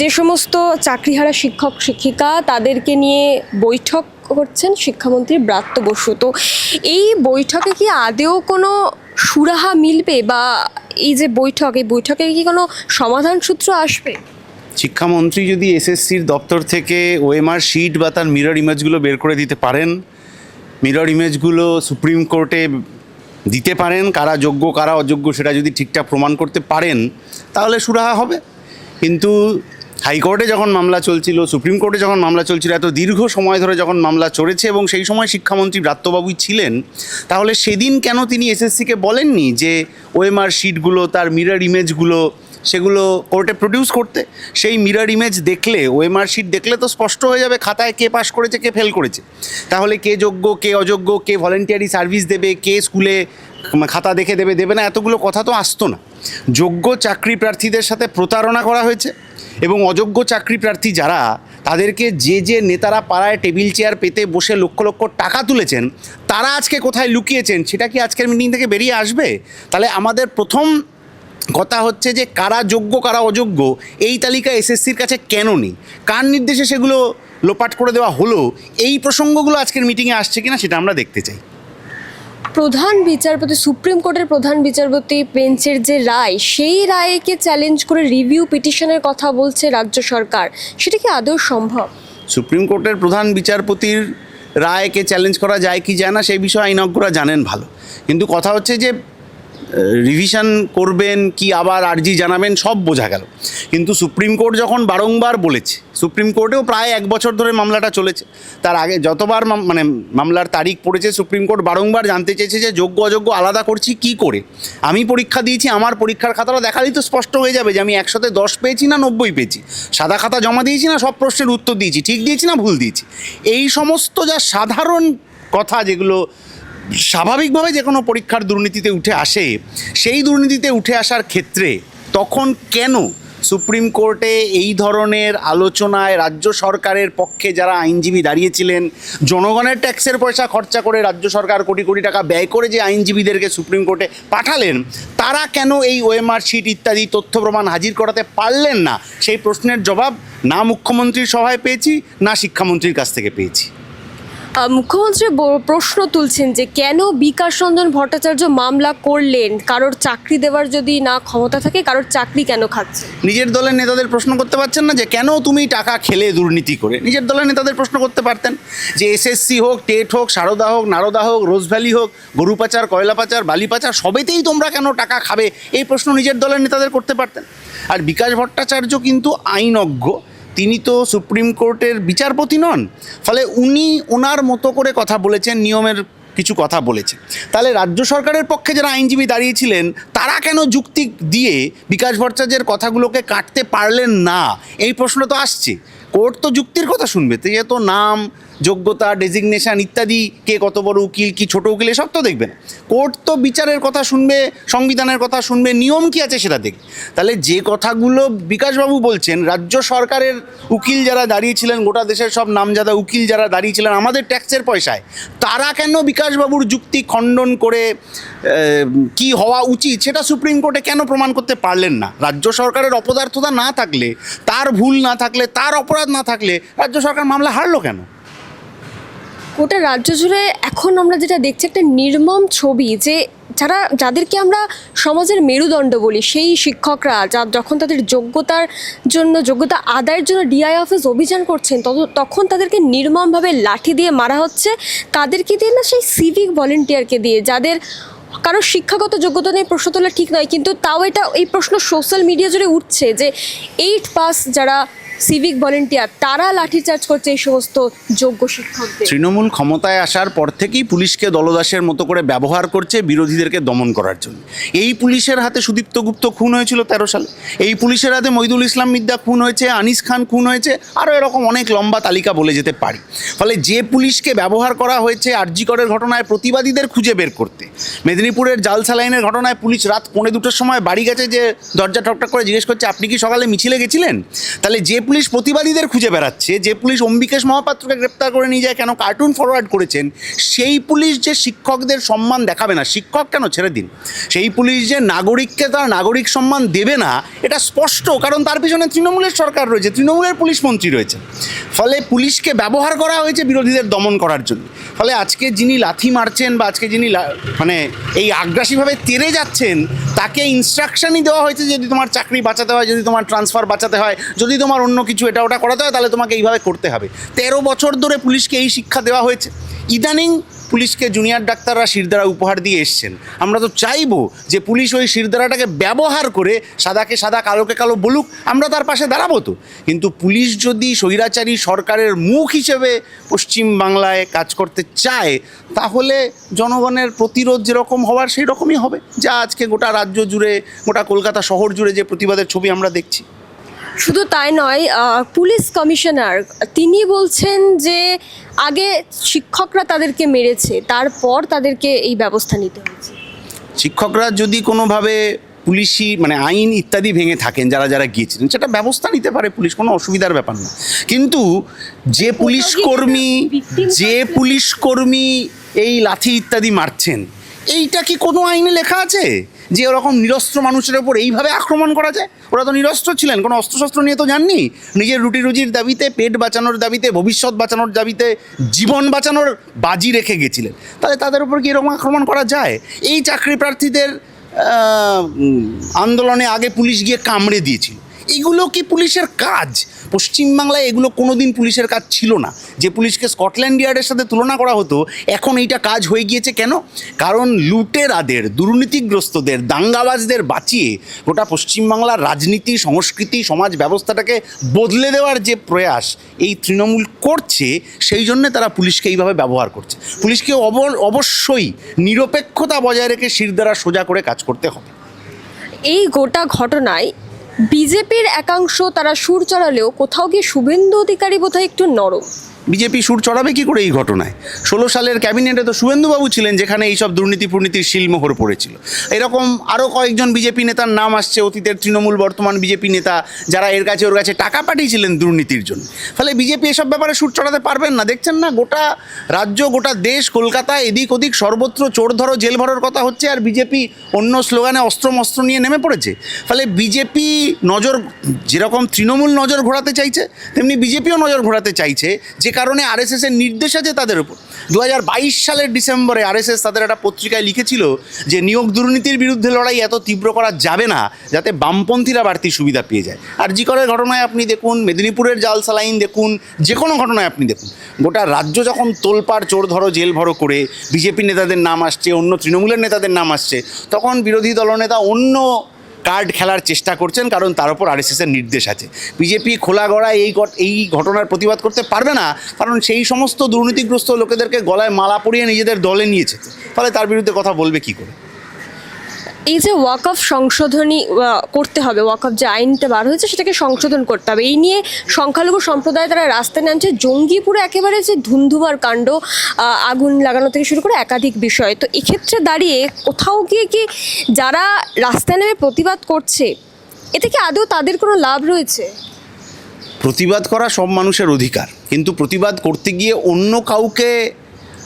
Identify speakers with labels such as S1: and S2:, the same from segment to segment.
S1: যে সমস্ত চাকরিহারা শিক্ষক, শিক্ষিকা তাদেরকে নিয়ে বৈঠক করছেন শিক্ষামন্ত্রী ব্রাত্য বসু। তো এই বৈঠকে কি আদেও কোনো সুরাহা মিলবে বা এই যে বৈঠক, এই বৈঠকে কি কোনো সমাধান সূত্র আসবে?
S2: শিক্ষামন্ত্রী যদি এসএসসির দপ্তর থেকে ওএমআর শিট বা তার মিরর ইমেজগুলো বের করে দিতে পারেন মিরর ইমেজগুলো সুপ্রিম কোর্টে দিতে পারেন, কারা যোগ্য, কারা অযোগ্য সেটা যদি ঠিকঠাক প্রমাণ করতে পারেন, তাহলে সুরাহা হবে। কিন্তু হাইকোর্টে যখন মামলা চলছিল, সুপ্রিম কোর্টে যখন মামলা চলছিল, এত দীর্ঘ সময় ধরে যখন মামলা চলেছে এবং সেই সময় শিক্ষামন্ত্রী ব্রাত্যবাবুই ছিলেন, তাহলে সেদিন কেন তিনি এসএসসিকে বলেননি যে ওএমআর শিটগুলো, তার মিরর ইমেজগুলো সেগুলো কোর্টে প্রডিউস করতে? সেই মিরর ইমেজ দেখলে, ওএমআর শিট দেখলে তো স্পষ্ট হয়ে যাবে, খাতায় কে পাশ করেছে, কে ফেল করেছে। তাহলে কে যোগ্য, কে অযোগ্য, কে ভলেন্টিয়ারি সার্ভিস দেবে, কে স্কুলে খাতা দেখে দেবে দেবে না, এতগুলো কথা তো আসতো না। যোগ্য চাকরি প্রার্থীদের সাথে প্রতারণা করা হয়েছে। এবং অযোগ্য চাকরি প্রার্থী যারা, তাদেরকে যে যে নেতারা পাড়ায় টেবিল চেয়ার পেতে বসে লক্ষ লক্ষ টাকা তুলেছেন, তারা আজকে কোথায় লুকিয়েছেন? সেটা কি আজকের মিটিং থেকে বেরিয়ে আসবে? তাহলে আমাদের প্রথম কথা হচ্ছে যে, কারা যোগ্য, কারা অযোগ্য, এই তালিকা এসএসসির কাছে কেন নেই? কার নির্দেশে সেগুলো লোপাট করে দেওয়া হলো? এই প্রসঙ্গগুলো আজকের মিটিংয়ে আসছে কিনা সেটা আমরা দেখতে চাই।
S1: প্রধান বিচারপতি, সুপ্রিম কোর্টের প্রধান বিচারপতি বেঞ্চের যে রায়, সেই রায়কে চ্যালেঞ্জ করে রিভিউ পিটিশনের কথা বলছে রাজ্য সরকার। সেটা কি আদৌ সম্ভব?
S2: সুপ্রিম কোর্টের প্রধান বিচারপতির রায়কে চ্যালেঞ্জ করা যায় কি যায় না, সেই বিষয়ে আইনজ্ঞরা জানেন ভালো। কিন্তু কথা হচ্ছে যে রিভিশন করবেন, কি আবার আর্জি জানাবেন, সব বোঝা গেল। কিন্তু সুপ্রিম কোর্ট যখন বারংবার বলেছে, সুপ্রিম কোর্টেও প্রায় এক বছর ধরে মামলাটা চলেছে। তার আগে যতবার মানে মামলার তারিখ পড়েছে, সুপ্রিম কোর্ট বারংবার জানতে চেয়েছে যে যোগ্য অযোগ্য আলাদা করছি, কি করে? আমি পরীক্ষা দিয়েছি, আমার পরীক্ষার খাতাটা দেখালেই তো স্পষ্ট হয়ে যাবে যে আমি একসাথে দশ পেয়েছি না নব্বই পেয়েছি। সাদা খাতা জমা দিয়েছি না, সব প্রশ্নের উত্তর দিয়েছি, ঠিক দিয়েছি না ভুল দিয়েছি। এই সমস্ত যা সাধারণ কথা যেগুলো স্বাভাবিকভাবে যে কোনো পরীক্ষার দুর্নীতিতে উঠে আসে, সেই দুর্নীতিতে উঠে আসার ক্ষেত্রে তখন কেন সুপ্রিম কোর্টে এই ধরনের আলোচনায় রাজ্য সরকারের পক্ষে যারা আইনজীবী দাঁড়িয়েছিলেন, জনগণের ট্যাক্সের পয়সা খরচা করে রাজ্য সরকার কোটি কোটি টাকা ব্যয় করে যে আইনজীবীদেরকে সুপ্রিম কোর্টে পাঠালেন, তারা কেন এই ওএমআর শিট ইত্যাদি তথ্য প্রমাণ হাজির করাতে পারলেন না? সেই প্রশ্নের জবাব না মুখ্যমন্ত্রীর সভায় পেয়েছি, না শিক্ষামন্ত্রীর কাছ থেকে পেয়েছি।
S1: মুখ্যমন্ত্রী প্রশ্ন তুলছেন যে কেন বিকাশ রঞ্জন ভট্টাচার্য মামলা করলেন? কারোর চাকরি দেওয়ার যদি না ক্ষমতা থাকে, কারোর চাকরি কেন খাচ্ছে?
S2: নিজের দলের নেতাদের প্রশ্ন করতে পারছেন না যে কেন তুমি টাকা খেলে দুর্নীতি করে? নিজের দলের নেতাদের প্রশ্ন করতে পারতেন যে এসএসসি হোক, টেট হোক, সারদা হোক, নারদা হোক রোজভ্যালি হোক, গরু পাচার, কয়লা পাচার, বালি পাচার, সবেতেই তোমরা কেন টাকা খাবে? এই প্রশ্ন নিজের দলের নেতাদের করতে পারতেন। আর বিকাশ ভট্টাচার্য কিন্তু আইনজ্ঞ। তিনি তো সুপ্রিম কোর্টের বিচারপতি নন। ফলে উনি ওনার মতো করে কথা বলেছেন, নিয়মের কিছু কথা বলেছে তাহলে রাজ্য সরকারের পক্ষে যারা আইনজীবী দাঁড়িয়েছিলেন, তারা কেন যুক্তি দিয়ে বিকাশ ভট্টাচার্যের কথাগুলোকে কাটতে পারলেন না? এই প্রশ্ন তো আসছে। কোর্ট তো যুক্তির কথা শুনবে তো নাম যোগ্যতা ডেজিগনেশন ইত্যাদি, কে কত বড় উকিল, কি ছোট উকিল, এসব তো দেখবে না। কোর্ট তো বিচারের কথা শুনবে, সংবিধানের কথা শুনবে, নিয়ম কি আছে সেটা দেখবে। তাহলে যে কথাগুলো বিকাশবাবু বলছেন, রাজ্য সরকারের উকিল যারা দাঁড়িয়েছিলেন, গোটা দেশের সব নামজাদা উকিল যারা দাঁড়িয়েছিলেন, আমাদের ট্যাক্সের পয়সায়, তারা কেন বিকাশবাবুর যুক্তি খণ্ডন করে কি হওয়া উচিত, সেটা সুপ্রিম কোর্টে কেন প্রমাণ করতে পারলেন না? রাজ্য সরকারের অপদার্থতা না থাকলে, তার ভুল না থাকলে, তার অপরাধ না থাকলে, রাজ্য সরকার মামলা হারলো কেন?
S1: গোটা রাজ্য জুড়ে এখন আমরা যেটা দেখছি একটা নির্মম ছবি যে যারা, যাদেরকে আমরা সমাজের মেরুদণ্ড বলি, সেই শিক্ষকরা যা যখন তাদের যোগ্যতার জন্য, যোগ্যতা আদায়ের জন্য ডিআই অফিস অভিযান করছেন তত- তখন তাদেরকে নির্মমভাবে লাঠি দিয়ে মারা হচ্ছে। কাদেরকে দিয়ে না সেই সিভিক ভলেন্টিয়ারকে দিয়ে, যাদের কারও শিক্ষাগত যোগ্যতা নিয়ে প্রশ্ন তোলা ঠিক নয়, কিন্তু তাও এটা, এই প্রশ্ন সোশ্যাল মিডিয়া জুড়ে উঠছে যে এইট পাস যারা সিভিক ভলেন্টিয়ার তারা লাঠিচার্জ করছে এই সমস্ত যোগ্য শিক্ষকদের।
S2: তৃণমূল ক্ষমতায় আসার পর থেকেই পুলিশকে দলদাসের মতো করে ব্যবহার করছে বিরোধীদেরকে দমন করার জন্য। এই পুলিশের হাতে সুদীপ্ত গুপ্ত খুন হয়েছিল তেরো সালে। এই পুলিশের হাতে মইদুল ইসলাম মিদ্যা খুন হয়েছে, আনিস খান খুন হয়েছে আরও এরকম অনেক লম্বা তালিকা বলে যেতে পারি। ফলে যে পুলিশকে ব্যবহার করা হয়েছে আরজিকরের ঘটনায় প্রতিবাদীদের খুঁজে বের করতে। মেদিনীপুরের জাল সালাইনের ঘটনায় পুলিশ রাত পৌনে দুটোর সময় বাড়ি গেছে যে দরজা ঠকঠক করে জিজ্ঞেস করছে, আপনি কি সকালে মিছিলে গেছিলেন? তাহলে যে পুলিশ প্রতিবাদীদের খুঁজে বেড়াচ্ছে যে পুলিশ অম্বিকেশ মহাপাত্রকে গ্রেপ্তার করে নিয়ে যায় কেন কার্টুন ফরওয়ার্ড করেছেন, সেই পুলিশ যে শিক্ষকদের সম্মান দেখাবে না, শিক্ষক কেন ছেড়ে দিন? সেই পুলিশ যে নাগরিককে তার নাগরিক সম্মান দেবে না, এটা স্পষ্ট, কারণ তার পিছনে তৃণমূলের সরকার রয়েছে, তৃণমূলের পুলিশ মন্ত্রী রয়েছে। ফলে পুলিশকে ব্যবহার করা হয়েছে বিরোধীদের দমন করার জন্য। ফলে আজকে যিনি লাথি মারছেন বা আজকে যিনি মানে এই আগ্রাসীভাবে তেরে যাচ্ছেন, তাকে ইনস্ট্রাকশনই দেওয়া হয়েছে যদি তোমার চাকরি বাঁচাতে হয়, যদি তোমার ট্রান্সফার বাঁচাতে হয়, যদি তোমার অন্য কিছু এটা ওটা করাতে হয়, তাহলে তোমাকে এইভাবে করতে হবে। তেরো বছর ধরে পুলিশকে এই শিক্ষা দেওয়া হয়েছে। ইদানিং পুলিশকে জুনিয়র ডাক্তাররা শিরদারা উপহার দিয়ে এসছেন। আমরা তো চাইব যে পুলিশ ওই শিরদারাটাকে ব্যবহার করে সাদাকে সাদা, কালোকে কালো বলুক, আমরা তার পাশে দাঁড়াবো তো। কিন্তু পুলিশ যদি স্বৈরাচারী সরকারের মুখ হিসেবে পশ্চিম বাংলায় কাজ করতে চায়, তাহলে জনগণের প্রতিরোধ যেরকম হওয়ার সেই রকমই হবে। যা আজকে গোটা রাজ্য জুড়ে, গোটা কলকাতা শহর জুড়ে যে প্রতিবাদের ছবি আমরা দেখছি।
S1: শুধু তাই নয় পুলিশ কমিশনার তিনি বলছেন যে আগে শিক্ষকরা তাদেরকে মেরেছে তারপর তাদেরকে এই ব্যবস্থা নিতে হয়েছে।
S2: শিক্ষকরা যদি কোনোভাবে পুলিশি মানে আইন ইত্যাদি ভেঙে থাকেন যারা যারা গিয়েছিলেন সেটা ব্যবস্থা নিতে পারে পুলিশ কোনো অসুবিধার ব্যাপার না। কিন্তু যে পুলিশ কর্মী যে পুলিশ কর্মী এই লাথি ইত্যাদি মারছেন এইটা কি কোনো আইনে লেখা আছে? যে ওরকম নিরস্ত্র মানুষের ওপর এইভাবে আক্রমণ করা যায়? ওরা তো নিরস্ত্র ছিলেন, কোনো অস্ত্রশস্ত্র নিয়ে তো যাননি। নিজের রুটি রুজির দাবিতে, পেট বাঁচানোর দাবিতে, ভবিষ্যৎ বাঁচানোর দাবিতে, জীবন বাঁচানোর বাজি রেখে গেছিলেন। তাহলে তাদের উপর কি এরকম আক্রমণ করা যায়? এই চাকরি প্রার্থীদের আন্দোলনে আগে পুলিশ গিয়ে কামড়ে দিয়েছিল। এগুলো কি পুলিশের কাজ? পশ্চিমবাংলায় এগুলো কোনো দিন পুলিশের কাজ ছিল না। যে পুলিশকে স্কটল্যান্ড ইয়ার্ডের সাথে তুলনা করা হতো, এখন এইটা কাজ হয়ে গিয়েছে কেন? কারণ লুটেরাদের, দুর্নীতিগ্রস্তদের, দাঙ্গাবাজদের বাঁচিয়ে গোটা পশ্চিমবাংলার রাজনীতি, সংস্কৃতি, সমাজ ব্যবস্থাটাকে বদলে দেওয়ার যে প্রয়াস এই তৃণমূল করছে, সেই জন্যে তারা পুলিশকে এইভাবে ব্যবহার করছে। পুলিশকে অব- অবশ্যই নিরপেক্ষতা বজায় রেখে শিরদারা সোজা করে কাজ করতে হবে।
S1: এই গোটা ঘটনায় বিজেপির একাংশ তারা সুর চড়ালেও কোথাও গিয়ে শুভেন্দু অধিকারী বোধহয় একটু নরম।
S2: বিজেপি সুর চড়াবে কি করে এই ঘটনায়? ষোলো সালের ক্যাবিনেটে তো শুভেন্দুবাবু ছিলেন যেখানে এইসব দুর্নীতি ফুর্নীতির শিলমোহর পড়েছিল। এরকম আরও কয়েকজন বিজেপি নেতার নাম আসছে, অতীতের তৃণমূল বর্তমান বিজেপি নেতা যারা এর কাছে ওর কাছে টাকা পাঠিয়েছিলেন দুর্নীতির জন্য। ফলে বিজেপি এসব ব্যাপারে সুর চড়াতে পারবেন না। দেখছেন না, গোটা রাজ্য, গোটা দেশ, কলকাতা, এদিক ওদিক সর্বত্র চোর ধরো, জেল ভরোর কথা হচ্ছে আর বিজেপি অন্য স্লোগানে অস্ত্র মস্ত্র নিয়ে নেমে পড়েছে। ফলে বিজেপি নজর, যেরকম তৃণমূল নজর ঘোরাতে চাইছে, তেমনি বিজেপিও নজর ঘোরাতে চাইছে যে কারণে আরএসএস এর নির্দেশ আছে তাদের উপর। দু হাজার বাইশ সালের ডিসেম্বরে আরএসএস তাদের একটা পত্রিকায় লিখেছিল যে নিয়োগ দুর্নীতির বিরুদ্ধে লড়াই এত তীব্র করা যাবে না, যাতে বামপন্থীরা বাড়তি সুবিধা পেয়ে যায়। আর জি করের ঘটনায় আপনি দেখুন, মেদিনীপুরের জাল সালাইন দেখুন, যে কোনো ঘটনায় আপনি দেখুন। গোটা রাজ্য যখন তোলপাড়, চোর ধরো, জেল ভরো করে বিজেপি নেতাদের নাম আসছে, অন্য তৃণমূলের নেতাদের নাম আসছে, তখন বিরোধী দলনেতা অন্য কার্ড খেলার চেষ্টা করছেন, কারণ তার উপর আরএসএসের নির্দেশ আছে বিজেপি খোলা গড়া এই এই ঘটনার প্রতিবাদ করতে পারবে না, কারণ সেই সমস্ত দুর্নীতিগ্রস্ত লোকেদেরকে গলায় মালা পরিয়ে নিজেদের দলে নিয়েছে। ফলে তার বিরুদ্ধে কথা বলবে কি করে
S1: এই যে ওয়াক অফ সংশোধনী করতে হবে ওয়াক অফ যে আইনটা বার হয়েছে সেটাকে সংশোধন করতে হবে। এই নিয়ে সংখ্যালঘু সম্প্রদায় তারা রাস্তায় নামছে। জঙ্গিপুরে একেবারে যে ধুন্ধুমার কাণ্ড আগুন লাগানো থেকে শুরু করে একাধিক বিষয়। তো এক্ষেত্রে দাঁড়িয়ে কোথাও গিয়ে কি যারা রাস্তায় নেমে প্রতিবাদ করছে, এতে কি আদৌ তাদের কোনো লাভ রয়েছে?
S2: প্রতিবাদ করা সব মানুষের অধিকার। কিন্তু প্রতিবাদ করতে গিয়ে অন্য কাউকে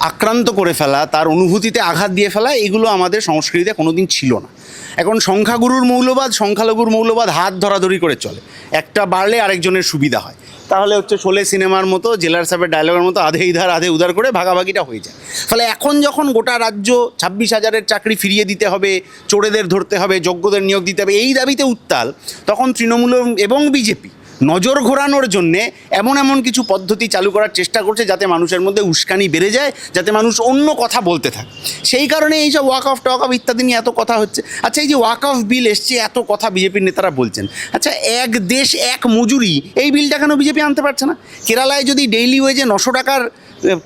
S2: আক্রান্ত করে ফেলা, তার অনুভূতিতে আঘাত দিয়ে ফেলা, এগুলো আমাদের সংস্কৃতিতে কোনোদিন ছিল না। এখন সংখ্যাগুরুর মৌলবাদ, সংখ্যালঘুর মৌলবাদ হাত ধরাধরি করে চলে। একটা বাড়লে আরেকজনের সুবিধা হয়। তাহলে হচ্ছে শোলে সিনেমার মতো, জেলার সাহেবের ডায়লগের মতো আধে ইধার আধে উধার করে ভাগাভাগিটা হয়ে যায়। ফলে এখন যখন গোটা রাজ্য ছাব্বিশ হাজারের চাকরি ফিরিয়ে দিতে হবে, চোরেদের ধরতে হবে, যোগ্যদের নিয়োগ দিতে হবে, এই দাবিতে উত্তাল, তখন তৃণমূল এবং বিজেপি নজর ঘোরানোর জন্যে এমন এমন কিছু পদ্ধতি চালু করার চেষ্টা করছে যাতে মানুষের মধ্যে উস্কানি বেড়ে যায়, যাতে মানুষ অন্য কথা বলতে থাকে। সেই কারণে এই সব ওয়াক অফ টক অফ ইত্যাদি নিয়ে এত কথা হচ্ছে। আচ্ছা এই যে ওয়াক অফ বিল এসছে, এত কথা বিজেপির নেতারা বলছেন। আচ্ছা এক দেশ, এক মজুরি, এই বিলটা কেন বিজেপি আনতে পারছে না? কেরালায় যদি ডেইলি ওয়েজে নশো টাকার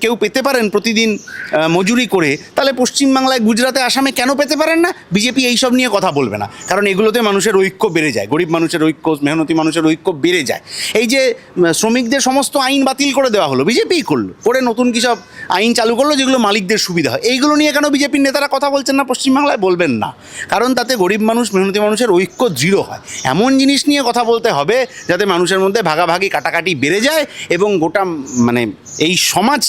S2: কেউ পেতে পারেন প্রতিদিন মজুরি করে, তাহলে পশ্চিমবাংলায় গুজরাটে, আসামে কেন পেতে পারেন না? বিজেপি এইসব নিয়ে কথা বলবে না। কারণ এগুলোতে মানুষের ঐক্য বেড়ে যায়, গরিব মানুষের ঐক্য, মেহনতি মানুষের ঐক্য বেড়ে যায়। এই যে শ্রমিকদের সমস্ত আইন বাতিল করে দেওয়া হলো বিজেপিই করল, করে নতুন কী সব আইন চালু করল যেগুলো মালিকদের সুবিধা হয়। এইগুলো নিয়ে কেন বিজেপির নেতারা কথা বলছেন না, পশ্চিমবাংলায় বলবেন না? কারণ তাতে গরিব মানুষ, মেহনতি মানুষের ঐক্য দৃঢ় হয়। এমন জিনিস নিয়ে কথা বলতে হবে, যাতে মানুষের মধ্যে ভাগাভাগি, কাটাকাটি বেড়ে যায় এবং গোটা মানে এই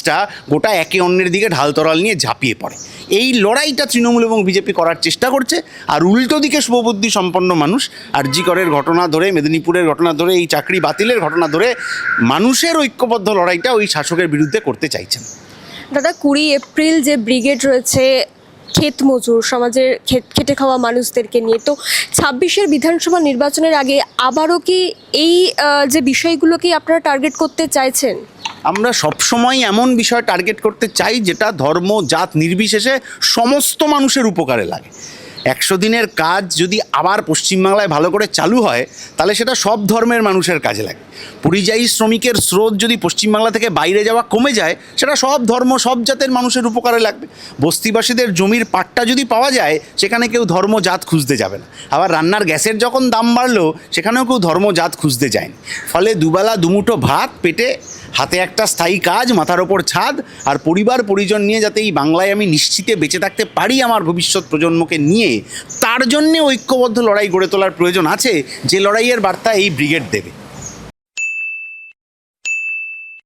S2: সমাজটা গোটা একে অন্যের দিকে ঢাল তরাল নিয়ে ঝাঁপিয়ে পড়ে। এই লড়াইটা তৃণমূল এবং বিজেপি করার চেষ্টা করছে, আর উল্টো দিকে শুভবুদ্ধি সম্পন্ন মানুষ আর জি করের ঘটনা ধরে, মেদিনীপুরের ঘটনা ধরে, এই চাকরি বাতিলের ঘটনা ধরে মানুষের ঐক্যবদ্ধ লড়াইটা ওই শাসকের বিরুদ্ধে করতে চাইছেন।
S1: দাদা, কুড়ি এপ্রিল যে ব্রিগেড রয়েছে ক্ষেত মজুর সমাজের খেটে খাওয়া মানুষদেরকে নিয়ে। তো ছাব্বিশের বিধানসভা নির্বাচনের আগে আবারও কি এই যে বিষয়গুলোকে আপনারা টার্গেট করতে চাইছেন?
S2: আমরা সবসময় এমন বিষয় টার্গেট করতে চাই যেটা ধর্ম, জাত, নির্বিশেষে সমস্ত মানুষের উপকারে লাগে। একশো দিনের কাজ যদি আবার পশ্চিমবাংলায় ভালো করে চালু হয়, তাহলে সেটা সব ধর্মের মানুষের কাজে লাগে। পরিযায়ী শ্রমিকের স্রোত যদি পশ্চিমবাংলা থেকে বাইরে যাওয়া কমে যায়, সেটা সব ধর্ম, সব জাতের মানুষের উপকারে লাগবে। বস্তিবাসীদের জমির পাট্টা যদি পাওয়া যায়, সেখানে কেউ ধর্ম জাত খুঁজতে যাবে না। আবার রান্নার গ্যাসের যখন দাম বাড়লো, সেখানেও কেউ ধর্ম জাত খুঁজতে যায়নি। ফলে দুবেলা, দুমুঠো ভাত, পেটে হাতে একটা স্থায়ী কাজ, মাথার ওপর ছাদ, আর পরিবার, পরিজন নিয়ে যাতে এই বাংলায় আমি নিশ্চিতে বেঁচে থাকতে পারি আমার ভবিষ্যৎ প্রজন্মকে নিয়ে তার জন্যে ঐক্যবদ্ধ লড়াই গড়ে তোলার প্রয়োজন আছে যে লড়াইয়ের বার্তা এই ব্রিগেড দেবে।